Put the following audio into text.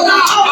না।